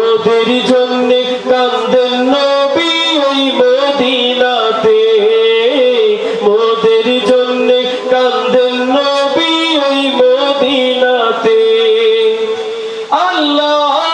ওদের জন্য কান্দেন নবী ওই মদিনাতে। মোদের জন্য কান্দেন নবী ওই মদিনাতে। আল্লাহ